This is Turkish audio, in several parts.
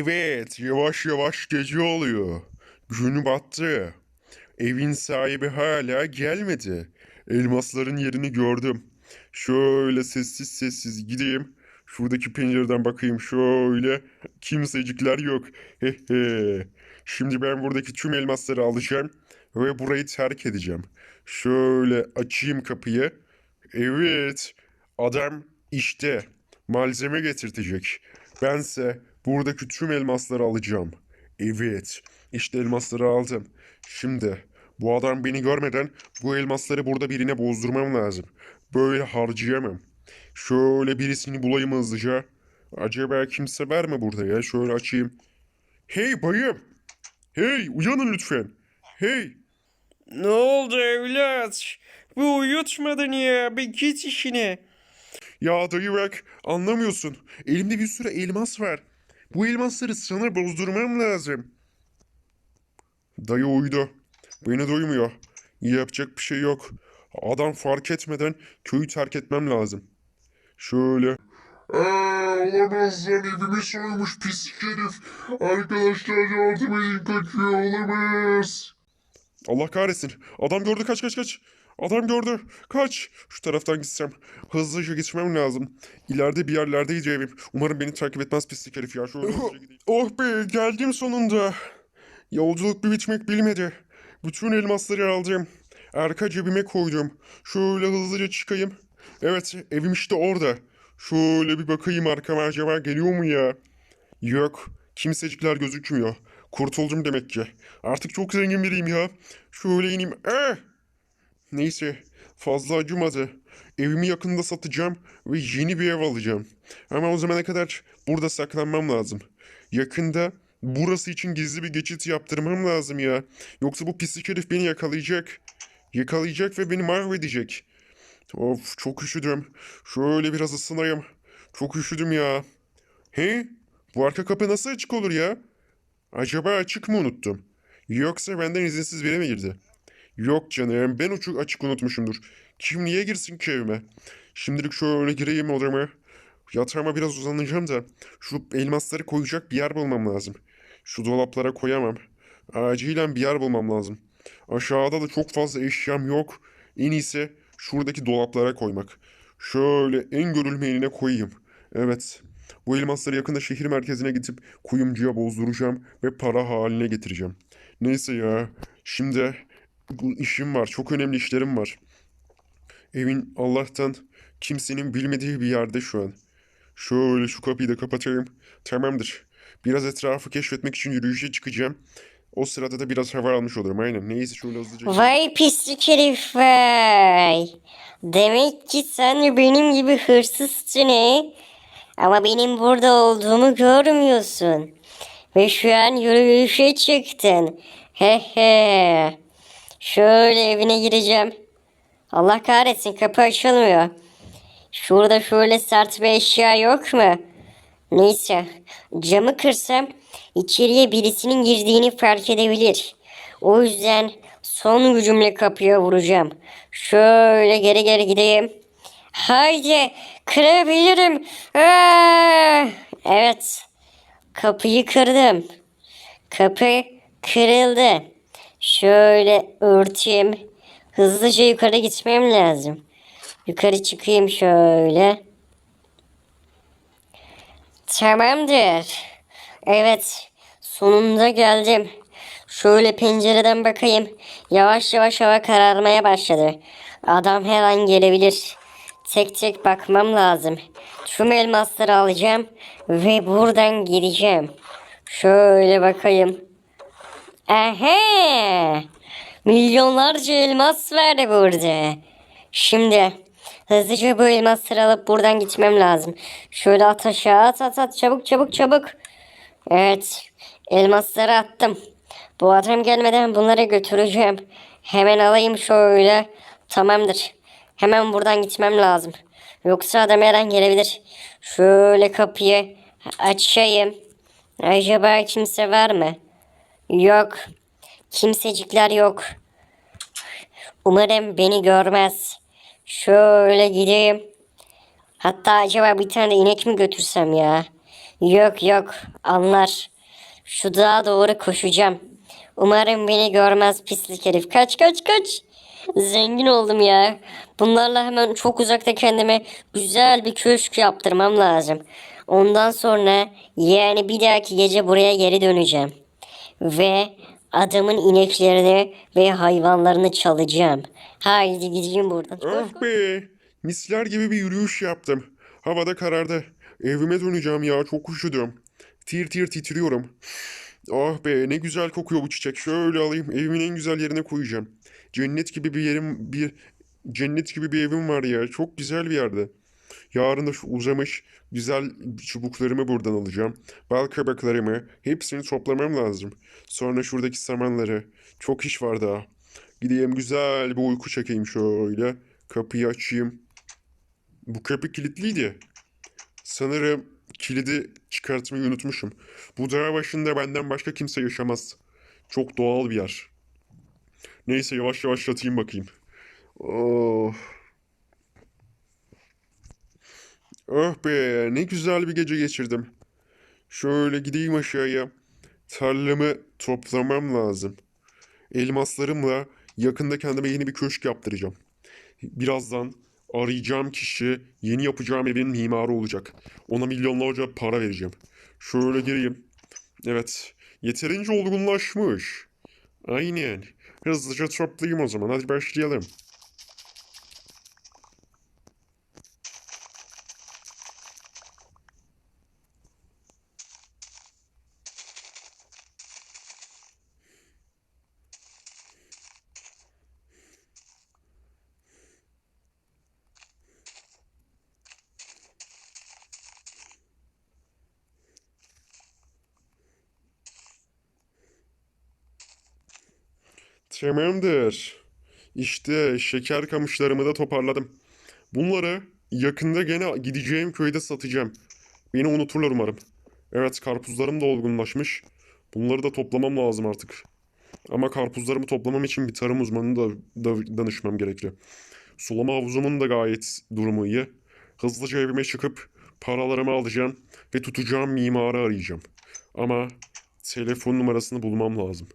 Evet, yavaş yavaş gece oluyor. Gün battı. Evin sahibi hala gelmedi. Elmasların yerini gördüm. Şöyle sessiz sessiz gideyim. Şuradaki pencereden bakayım şöyle. Kimsecikler yok. Hehe. Şimdi ben buradaki tüm elmasları alacağım ve burayı terk edeceğim. Şöyle açayım kapıyı. Evet, adam işte malzeme getirtecek. Bense buradaki tüm elmasları alacağım. Evet, işte elmasları aldım. Şimdi bu adam beni görmeden bu elmasları burada birine bozdurmam lazım. Böyle harcayamam. Şöyle birisini bulayım hızlıca. Acaba kimse var mı burada ya? Şöyle açayım. Hey bayım! Hey uyanın lütfen. Hey! Ne oldu evlat? Bu uyutmadın ya. Bir git işine. Ya dayı bak anlamıyorsun. Elimde bir sürü elmas var. Bu elmasları sana bozdurmam lazım. Dayı uyudu. Beni duymuyor. Yapacak bir şey yok. Adam fark etmeden köyü terk etmem lazım. Şöyle. Aa, olamaz lan evimi soymuş pislik herif. Arkadaşlar yardım edin kaçıyor olamaz. Allah kahretsin. Adam gördü kaç kaç kaç. Adam gördü. Kaç. Şu taraftan gitsem. Hızlıca gitmem lazım. İleride bir yerlerdeydi evim. Umarım beni takip etmez pislik herif ya. Gideyim. Oh be geldim sonunda. Yolculuk bir bitmek bilmedi. Bütün elmasları aldım. Arka cebime koydum. Şöyle hızlıca çıkayım. Evet evim işte orada. Şöyle bir bakayım arkama acaba geliyor mu ya? Yok. Kimsecikler gözükmüyor. Kurtuldum demek ki. Artık çok zengin biriyim ya. Şöyle ineyim. Eh! Neyse. Fazla acımadı. Evimi yakında satacağım ve yeni bir ev alacağım. Ama o zamana kadar burada saklanmam lazım. Yakında burası için gizli bir geçit yaptırmam lazım ya. Yoksa bu pislik herif beni yakalayacak. Yakalayacak ve beni mahvedecek. Of çok üşüdüm. Şöyle biraz ısınayım. Çok üşüdüm ya. He? Bu arka kapı nasıl açık olur ya? Acaba açık mı unuttum? Yoksa benden izinsiz biri mi girdi? Yok canım ben uçuk açık unutmuşumdur. Kim niye girsin ki evime? Şimdilik şöyle gireyim odama. Yatağıma biraz uzanacağım da şu elmasları koyacak bir yer bulmam lazım. Şu dolaplara koyamam. Acilen bir yer bulmam lazım. Aşağıda da çok fazla eşyam yok. En iyisi şuradaki dolaplara koymak. Şöyle en görülmeyenine koyayım. Evet. Bu elmasları yakında şehir merkezine gidip kuyumcuya bozduracağım ve para haline getireceğim. Neyse ya. Şimdi bu işim var. Çok önemli işlerim var. Evin Allah'tan kimsenin bilmediği bir yerde şu an. Şöyle şu kapıyı da kapatayım. Tamamdır. Biraz etrafı keşfetmek için yürüyüşe çıkacağım. O sırada da biraz hava almış olurum. Aynen. Neyse şöyle hızlıca. Vay pislik herif vay. Demek ki sen benim gibi hırsızsın he? Ama benim burada olduğumu görmüyorsun. Ve şu an yürüyüşe çıktın. He he. Şöyle evine gireceğim. Allah kahretsin kapı açılmıyor. Şurada şöyle sert bir eşya yok mu? Neyse camı kırsam içeriye birisinin girdiğini fark edebilir. O yüzden son gücümle kapıya vuracağım. Şöyle geri geri gideyim. Haydi kırabilirim. Aa! Evet kapıyı kırdım. Kapı kırıldı. Şöyle örteyim. Hızlıca yukarı gitmem lazım. Yukarı çıkayım şöyle. Tamamdır. Evet. Sonunda geldim. Şöyle pencereden bakayım. Yavaş yavaş hava kararmaya başladı. Adam her an gelebilir. Tek tek bakmam lazım. Tüm elmasları alacağım ve buradan gideceğim. Şöyle bakayım. Aha! Milyonlarca elmas var burada. Şimdi hızlıca bu elmasları alıp buradan gitmem lazım. Şöyle at aşağı at at at çabuk çabuk çabuk. Evet elmasları attım. Bu adam gelmeden bunları götüreceğim. Hemen alayım şöyle. Tamamdır. Hemen buradan gitmem lazım. Yoksa adam her an gelebilir. Şöyle kapıyı açayım. Acaba kimse var mı? Yok. Kimsecikler yok. Umarım beni görmez. Şöyle gideyim. Hatta acaba bir tane inek mi götürsem ya? Yok yok anlar. Şu dağa doğru koşacağım. Umarım beni görmez pislik herif. Kaç kaç kaç. Zengin oldum ya. Bunlarla hemen çok uzakta kendime güzel bir köşk yaptırmam lazım. Ondan sonra yani bir dahaki gece buraya geri döneceğim. Ve adamın ineklerini ve hayvanlarını çalacağım. Haydi gideyim buradan. Ah be! Misler gibi bir yürüyüş yaptım. Havada karardı. Evime döneceğim ya çok üşüdüm. Tir tir titriyorum. Ah be ne güzel kokuyor bu çiçek. Şöyle alayım evimin en güzel yerine koyacağım. Cennet gibi bir yerim bir cennet gibi bir evim var ya. Çok güzel bir yerde. Yarın da şu uzamış güzel çubuklarımı buradan alacağım. Bal kabaklarımı hepsini toplamam lazım. Sonra şuradaki samanları. Çok iş var daha. Gideyim güzel bir uyku çekeyim şöyle. Kapıyı açayım. Bu kapı kilitliydi. Sanırım kilidi çıkartmayı unutmuşum. Bu dağ başında benden başka kimse yaşamaz. Çok doğal bir yer. Neyse yavaş yavaş yatayım bakayım. Oh. Oh be ne güzel bir gece geçirdim. Şöyle gideyim aşağıya. Tarlamı toplamam lazım. Elmaslarımla yakında kendime yeni bir köşk yaptıracağım. Birazdan arayacağım kişi yeni yapacağım evin mimarı olacak. Ona milyonlarca para vereceğim. Şöyle gireyim. Evet. Yeterince olgunlaşmış. Aynen. Hızlıca toplayayım o zaman. Hadi başlayalım. Tamamdır. İşte şeker kamışlarımı da toparladım. Bunları yakında gene gideceğim köyde satacağım. Beni unuturlar umarım. Evet karpuzlarım da olgunlaşmış. Bunları da toplamam lazım artık. Ama karpuzlarımı toplamam için bir tarım uzmanına da, da danışmam gerekli. Sulama havuzumun da gayet durumu iyi. Hızlıca evime çıkıp paralarımı alacağım ve tutacağım mimarı arayacağım. Ama telefon numarasını bulmam lazım.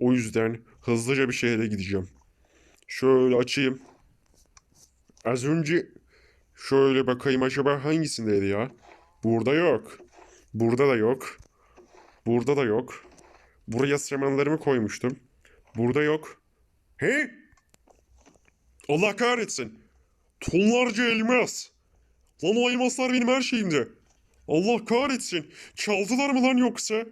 O yüzden hızlıca bir şehre gideceğim. Şöyle açayım. Az önce şöyle bakayım acaba hangisindeydi ya? Burada yok. Burada da yok. Burada da yok. Buraya semenlerimi koymuştum. Burada yok. He? Allah kahretsin. Tonlarca elmas. Lan o elmaslar benim her şeyimdi. Allah kahretsin. Çaldılar mı lan yoksa?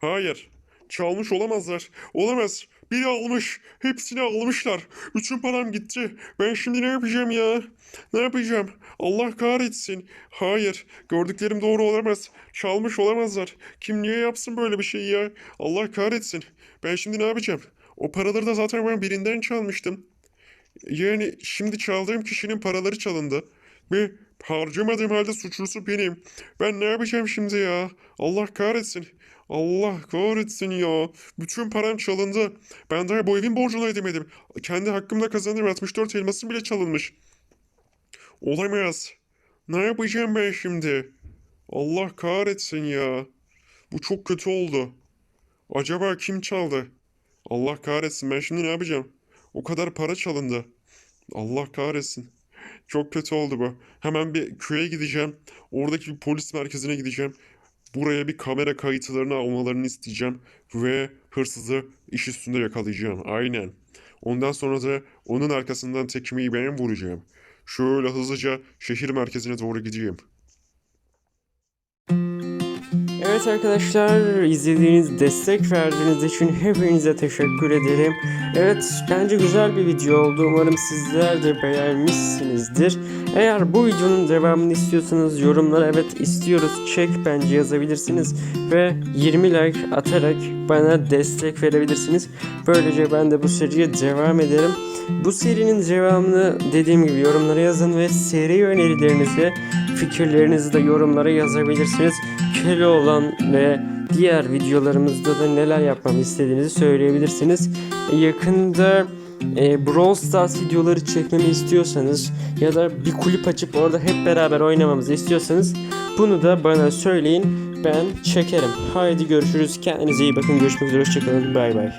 Hayır. Çalmış olamazlar. Olamaz. Biri almış. Hepsini almışlar. Bütün param gitti. Ben şimdi ne yapacağım ya? Ne yapacağım? Allah kahretsin. Hayır. Gördüklerim doğru olamaz. Çalmış olamazlar. Kim niye yapsın böyle bir şey ya? Allah kahretsin. Ben şimdi ne yapacağım? O paraları da zaten ben birinden çalmıştım. Yani şimdi çaldığım kişinin paraları çalındı. Ve harcamadığım halde suçlusu benim. Ben ne yapacağım şimdi ya? Allah kahretsin. Allah kahretsin ya. Bütün param çalındı. Ben daha bu evin borcunu ödemedim. Kendi hakkımda kazandığım 64 elmasım bile çalınmış. Olamaz. Ne yapacağım ben şimdi? Allah kahretsin ya. Bu çok kötü oldu. Acaba kim çaldı? Allah kahretsin ben şimdi ne yapacağım? O kadar para çalındı. Allah kahretsin. Çok kötü oldu bu. Hemen bir köye gideceğim. Oradaki bir polis merkezine gideceğim. Buraya bir kamera kayıtlarını almalarını isteyeceğim. Ve hırsızı iş üstünde yakalayacağım. Aynen. Ondan sonra da onun arkasından tekmeyi ben vuracağım. Şöyle hızlıca şehir merkezine doğru gideyim. Evet arkadaşlar izlediğiniz, destek verdiğiniz için hepinize teşekkür ederim. Evet bence güzel bir video oldu. Umarım sizler de beğenmişsinizdir. Eğer bu videonun devamını istiyorsanız yorumlara evet istiyoruz çek bence yazabilirsiniz. Ve 20 like atarak bana destek verebilirsiniz. Böylece ben de bu seriye devam ederim. Bu serinin devamını dediğim gibi yorumlara yazın ve seri önerilerinizi, fikirlerinizi de yorumlara yazabilirsiniz. Keloğlan ve diğer videolarımızda da neler yapmamı istediğinizi söyleyebilirsiniz. Yakında e, Brawl Stars videoları çekmemi istiyorsanız ya da bir kulüp açıp orada hep beraber oynamamızı istiyorsanız bunu da bana söyleyin ben çekerim. Haydi görüşürüz kendinize iyi bakın görüşmek üzere hoşçakalın bay bay.